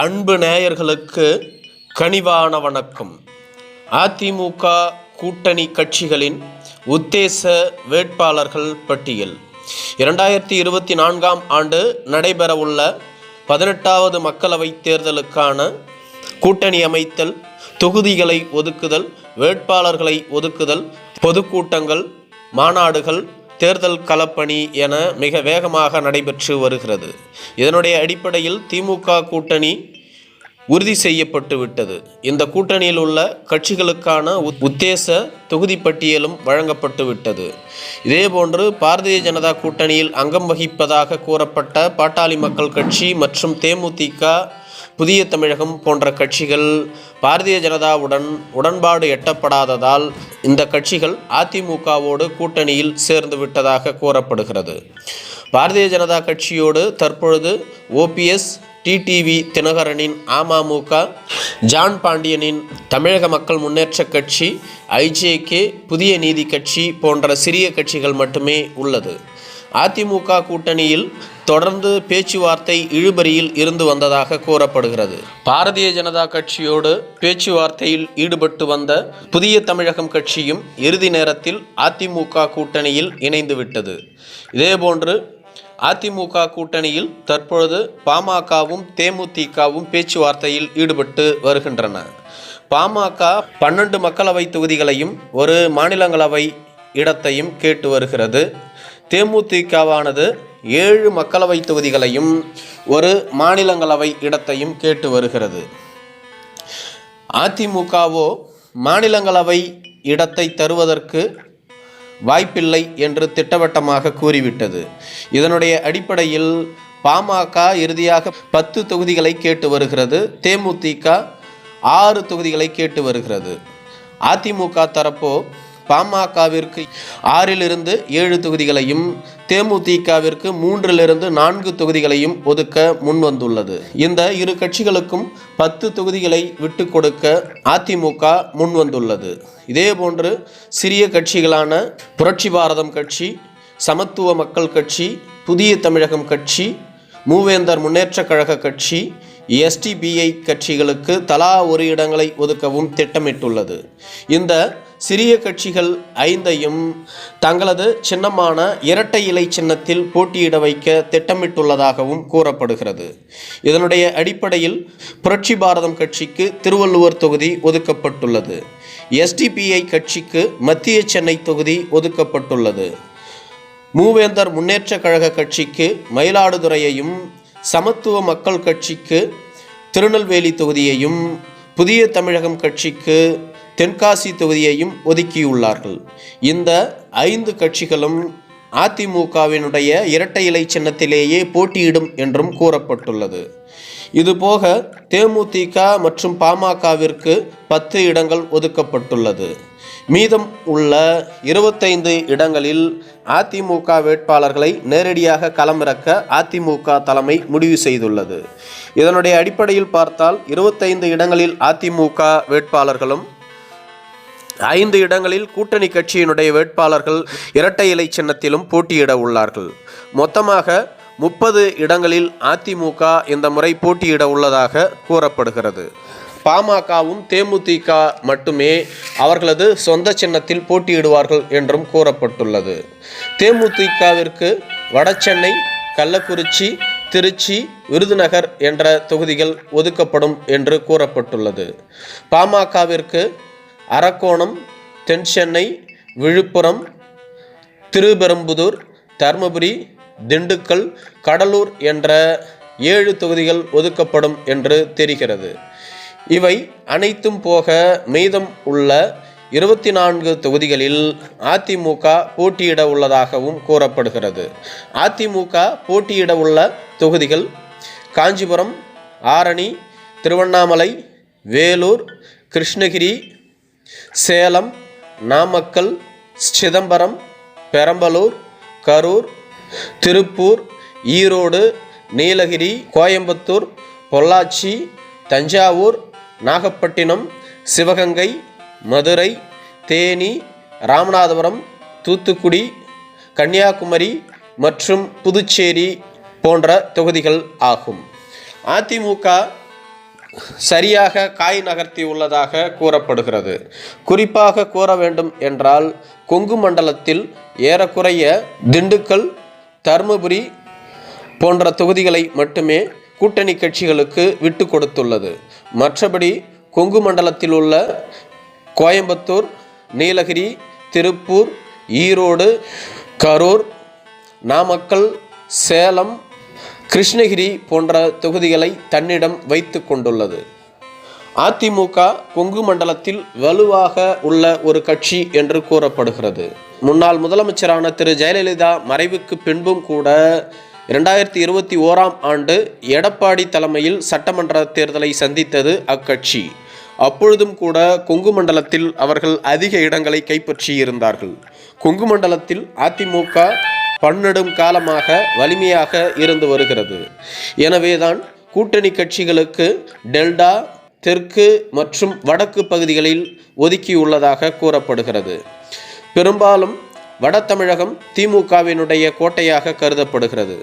அன்பு நேயர்களுக்கு கனிவான வணக்கம். அதிமுக கூட்டணி கட்சிகளின் உத்தேச வேட்பாளர்கள் பட்டியல். இரண்டாயிரத்தி இருபத்தி நான்காம் ஆண்டு நடைபெறவுள்ள பதினெட்டாவது மக்களவைத் தேர்தலுக்கான கூட்டணி அமைத்தல் தொகுதிகளை ஒதுக்குதல் வேட்பாளர்களை ஒதுக்குதல் பொதுக்கூட்டங்கள் மாநாடுகள் தேர்தல் களப்பணி என மிக வேகமாக நடைபெற்று வருகிறது. இதனுடைய அடிப்படையில் திமுக கூட்டணி உறுதி செய்யப்பட்டு விட்டது. இந்த கூட்டணியில் உள்ள கட்சிகளுக்கான உத்- உத்தேச தொகுதி பட்டியலும் வழங்கப்பட்டு விட்டது. இதேபோன்று பாரதிய ஜனதா கூட்டணியில் அங்கம் வகிப்பதாக கூறப்பட்ட பாட்டாளி மக்கள் கட்சி மற்றும் தேமுதிக புதிய தமிழகம் போன்ற கட்சிகள் பாரதிய ஜனதாவுடன் உடன்பாடு எட்டப்படாததால் இந்த கட்சிகள் அதிமுகவோடு கூட்டணியில் சேர்ந்து விட்டதாக கூறப்படுகிறது. பாரதிய ஜனதா கட்சியோடு தற்பொழுது ஓபிஎஸ் டிடிவி தினகரனின் அமமுக ஜான் பாண்டியனின் தமிழக மக்கள் முன்னேற்ற கட்சி ஐஜேகே புதிய நீதி கட்சி போன்ற சிறிய கட்சிகள் மட்டுமே உள்ளது. அதிமுக கூட்டணியில் தொடர்ந்து பேச்சுவார்த்தை இழுபறியில் இருந்து வந்ததாக கூறப்படுகிறது. பாரதிய ஜனதா கட்சியோடு பேச்சுவார்த்தையில் ஈடுபட்டு வந்த புதிய தமிழகம் கட்சியும் இறுதி நேரத்தில் அதிமுக கூட்டணியில் இணைந்துவிட்டது இதேபோன்று அதிமுக கூட்டணியில் தற்பொழுது பாமகவும் தேமுதிகவும் பேச்சுவார்த்தையில் ஈடுபட்டு வருகின்றன. பாமக பன்னெண்டு மக்களவை தொகுதிகளையும் ஒரு மாநிலங்களவை இடத்தையும் கேட்டு வருகிறது. தேமுதிகவானது ஏழு மக்களவை தொகுதிகளையும் ஒரு மாநிலங்களவை இடத்தையும் கேட்டு வருகிறது. அதிமுகவோ மாநிலங்களவை இடத்தை தருவதற்கு வாய்ப்பில்லை என்று திட்டவட்டமாக கூறிவிட்டது. இதனுடைய அடிப்படையில் பாமக இறுதியாக பத்து தொகுதிகளை கேட்டு வருகிறது. தேமுதிக ஆறு தொகுதிகளை கேட்டு வருகிறது. அதிமுக தரப்போ பாமகவிற்கு ஆறிலிருந்து ஏழு தொகுதிகளையும் தேமுதிகவிற்கு மூன்றிலிருந்து நான்கு தொகுதிகளையும் ஒதுக்க முன்வந்துள்ளது. இந்த இரு கட்சிகளுக்கும் பத்து தொகுதிகளை விட்டு கொடுக்க அதிமுக முன்வந்துள்ளது. இதேபோன்று சிறிய கட்சிகளான புரட்சி பாரதம் கட்சி சமத்துவ மக்கள் கட்சி புதிய தமிழகம் கட்சி மூவேந்தர் முன்னேற்ற கழக கட்சி எஸ்டிபிஐ கட்சிகளுக்கு தலா ஒரு இடங்களை ஒதுக்கவும் திட்டமிட்டுள்ளது. இந்த சிறிய கட்சிகள் ஐந்தையும் தங்களது சின்னமான இரட்டை இலை சின்னத்தில் போட்டியிட வைக்க திட்டமிட்டுள்ளதாகவும் கூறப்படுகிறது. இதனுடைய அடிப்படையில் புரட்சி பாரதம் கட்சிக்கு திருவள்ளுவர் தொகுதி ஒதுக்கப்பட்டுள்ளது. எஸ்டிபிஐ கட்சிக்கு மத்திய சென்னை தொகுதி ஒதுக்கப்பட்டுள்ளது. மூவேந்தர் முன்னேற்ற கழக கட்சிக்கு மயிலாடுதுறையையும் சமத்துவ மக்கள் கட்சிக்கு திருநெல்வேலி தொகுதியையும் புதிய தமிழகம் கட்சிக்கு தென்காசி தொகுதியையும் ஒதுக்கியுள்ளார்கள். இந்த ஐந்து கட்சிகளும் அதிமுகவினுடைய இரட்டை இலை சின்னத்திலேயே போட்டியிடும் என்றும் கூறப்பட்டுள்ளது. இதுபோக தேமுதிக மற்றும் பாமகவிற்கு பத்து இடங்கள் ஒதுக்கப்பட்டுள்ளது. மீதம் உள்ள இருபத்தைந்து இடங்களில் அதிமுக வேட்பாளர்களை நேரடியாக களமிறக்க அதிமுக தலைமை முடிவு செய்துள்ளது. இதனுடைய அடிப்படையில் பார்த்தால் இருபத்தைந்து இடங்களில் அதிமுக வேட்பாளர்களும் ஐந்து இடங்களில் கூட்டணி கட்சியினுடைய வேட்பாளர்கள் இரட்டை இலை சின்னத்திலும் போட்டியிட உள்ளார்கள். மொத்தமாக முப்பது இடங்களில் அதிமுக இந்த முறை போட்டியிட உள்ளதாக கூறப்படுகிறது. பாமகவும் தேமுதிக மட்டுமே அவர்களது சொந்த சின்னத்தில் போட்டியிடுவார்கள் என்றும் கூறப்பட்டுள்ளது. தேமுதிகவிற்கு வடசென்னை கள்ளக்குறிச்சி திருச்சி விருதுநகர் என்ற தொகுதிகள் ஒதுக்கப்படும் என்று கூறப்பட்டுள்ளது. பாமகவிற்கு அரக்கோணம் தென்சென்னை விழுப்புரம் திருபெரும்புதூர் தருமபுரி திண்டுக்கல் கடலூர் என்ற ஏழு தொகுதிகள் ஒதுக்கப்படும் என்று தெரிகிறது. இவை அனைத்தும் போக மீதம் உள்ள இருபத்தி நான்கு தொகுதிகளில் அதிமுக போட்டியிட உள்ளதாகவும் கூறப்படுகிறது. அதிமுக போட்டியிட உள்ள தொகுதிகள் காஞ்சிபுரம் ஆரணி திருவண்ணாமலை வேலூர் கிருஷ்ணகிரி சேலம் நாமக்கல் சிதம்பரம் பெரம்பலூர் கரூர் திருப்பூர் ஈரோடு நீலகிரி கோயம்புத்தூர் பொள்ளாச்சி தஞ்சாவூர் நாகப்பட்டினம் சிவகங்கை மதுரை தேனி ராமநாதபுரம் தூத்துக்குடி கன்னியாகுமரி மற்றும் புதுச்சேரி போன்ற தொகுதிகள் ஆகும். அதிமுக சரியாக காய் நகர்த்தி உள்ளதாக கூறப்படுகிறது. குறிப்பாக கூற வேண்டும் என்றால் கொங்கு மண்டலத்தில் ஏறக்குறைய திண்டுக்கல் தருமபுரி போன்ற தொகுதிகளை மட்டுமே கூட்டணி கட்சிகளுக்கு விட்டு கொடுத்துள்ளது. மற்றபடி கொங்கு மண்டலத்தில் உள்ள கோயம்புத்தூர் நீலகிரி திருப்பூர் ஈரோடு கரூர் நாமக்கல் சேலம் கிருஷ்ணகிரி போன்ற தொகுதிகளை தன்னிடம் வைத்து கொண்டுள்ளது. அதிமுக கொங்கு மண்டலத்தில் வலுவாக உள்ள ஒரு கட்சி என்று கூறப்படுகிறது. முன்னாள் முதலமைச்சரான திரு. ஜெயலலிதா மறைவுக்கு பின்பும் கூட இரண்டாயிரத்தி இருபத்தி ஓராம் ஆண்டு எடப்பாடி தலைமையில் சட்டமன்ற தேர்தலை சந்தித்தது அக்கட்சி. அப்பொழுதும் கூட கொங்கு மண்டலத்தில் அவர்கள் அதிக இடங்களை கைப்பற்றி இருந்தார்கள் கொங்கு மண்டலத்தில் அதிமுக பன்னெடும் காலமாக வலிமையாக இருந்து வருகிறது. எனவேதான் கூட்டணி கட்சிகளுக்கு டெல்டா தெற்கு மற்றும் வடக்கு பகுதிகளில் ஒதுக்கியுள்ளதாக கூறப்படுகிறது. பெரும்பாலும் வட தமிழகம் திமுகவினுடைய கோட்டையாக கருதப்படுகிறது.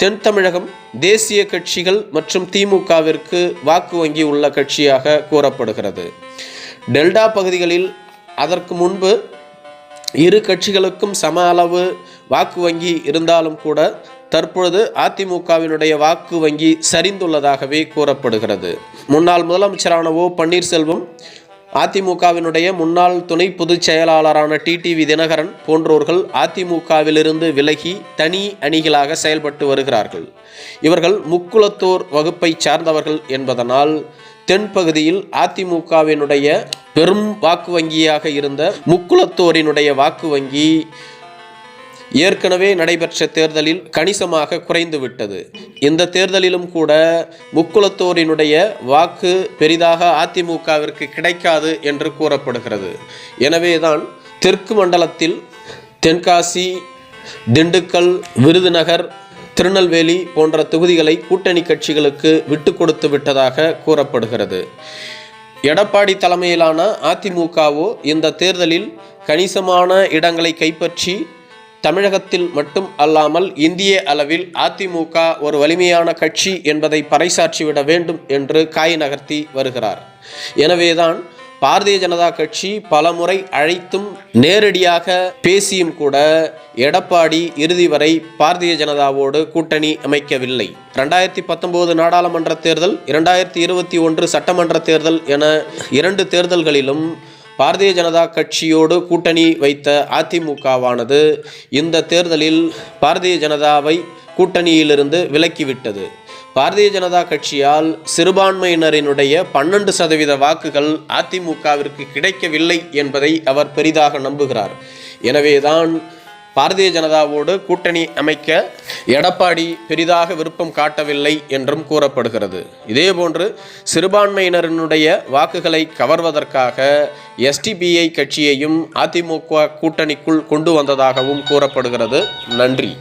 தென் தமிழகம் தேசிய கட்சிகள் மற்றும் திமுகவிற்கு வாக்கு வங்கி உள்ள கட்சியாக கூறப்படுகிறது. டெல்டா பகுதிகளில் அதற்கு முன்பு இரு கட்சிகளுக்கும் சம அளவு வாக்கு வங்கி இருந்தாலும் கூட தற்பொழுது அதிமுகவினுடைய வாக்கு வங்கி சரிந்துள்ளதாகவே கூறப்படுகிறது. முன்னாள் முதலமைச்சரான ஓ பன்னீர்செல்வம் அதிமுகவினுடைய முன்னாள் துணை பொதுச் செயலாளரான டிடிவி தினகரன் போன்றோர்கள் அதிமுகவிலிருந்து விலகி தனி அணிகளாக செயல்பட்டு வருகிறார்கள். இவர்கள் முக்குளத்தோர் வகுப்பை சார்ந்தவர்கள் என்பதனால் தென்பகுதியில் அதிமுகவினுடைய பெரும் வாக்கு வங்கியாக இருந்த முக்குளத்தோரினுடைய வாக்கு வங்கி ஏற்கனவே நடைபெற்ற தேர்தலில் கணிசமாக குறைந்துவிட்டது இந்த தேர்தலிலும் கூட முக்குளத்தோரினுடைய வாக்கு பெரிதாக அதிமுகவிற்கு கிடைக்காது என்று கூறப்படுகிறது. எனவேதான் தெற்கு மண்டலத்தில் தென்காசி திண்டுக்கல் விருதுநகர் திருநெல்வேலி போன்ற தொகுதிகளை கூட்டணி கட்சிகளுக்கு விட்டு கொடுத்து விட்டதாக கூறப்படுகிறது. எடப்பாடி தலைமையிலான அதிமுகவோ இந்த தேர்தலில் கணிசமான இடங்களை கைப்பற்றி தமிழகத்தில் மட்டும் அல்லாமல் இந்திய அளவில் அதிமுக ஒரு வலிமையான கட்சி என்பதை பறைசாற்றிவிட வேண்டும் என்று காய் நகர்த்தி வருகிறார். எனவேதான் பாரதிய ஜனதா கட்சி பலமுறை அழைத்தும் நேரடியாக பேசியும் கூட எடப்பாடி இறுதி வரை பாரதிய ஜனதாவோடு கூட்டணி அமைக்கவில்லை. ரெண்டாயிரத்தி பத்தொன்பது நாடாளுமன்ற தேர்தல் இரண்டாயிரத்தி இருபத்தி ஒன்று சட்டமன்ற தேர்தல் என இரண்டு தேர்தல்களிலும் பாரதிய ஜனதா கட்சியோடு கூட்டணி வைத்த அதிமுகவானது இந்த தேர்தலில் பாரதிய ஜனதாவை கூட்டணியிலிருந்து விலக்கிவிட்டது. பாரதிய ஜனதா கட்சியால் சிறுபான்மையினரினுடைய பன்னெண்டு சதவீத வாக்குகள் அதிமுகவிற்கு கிடைக்கவில்லை என்பதை அவர் பெரிதாக நம்புகிறார். எனவேதான் பாரதிய ஜனதாவோடு கூட்டணி அமைக்க எடப்பாடி பெரிதாக விருப்பம் காட்டவில்லை என்றும் கூறப்படுகிறது. இதேபோன்று சிறுபான்மையினரினுடைய வாக்குகளை கவர்வதற்காக எஸ்டிபிஐ கட்சியையும் அதிமுக கூட்டணிக்குள் கொண்டு வந்ததாகவும் கூறப்படுகிறது. நன்றி.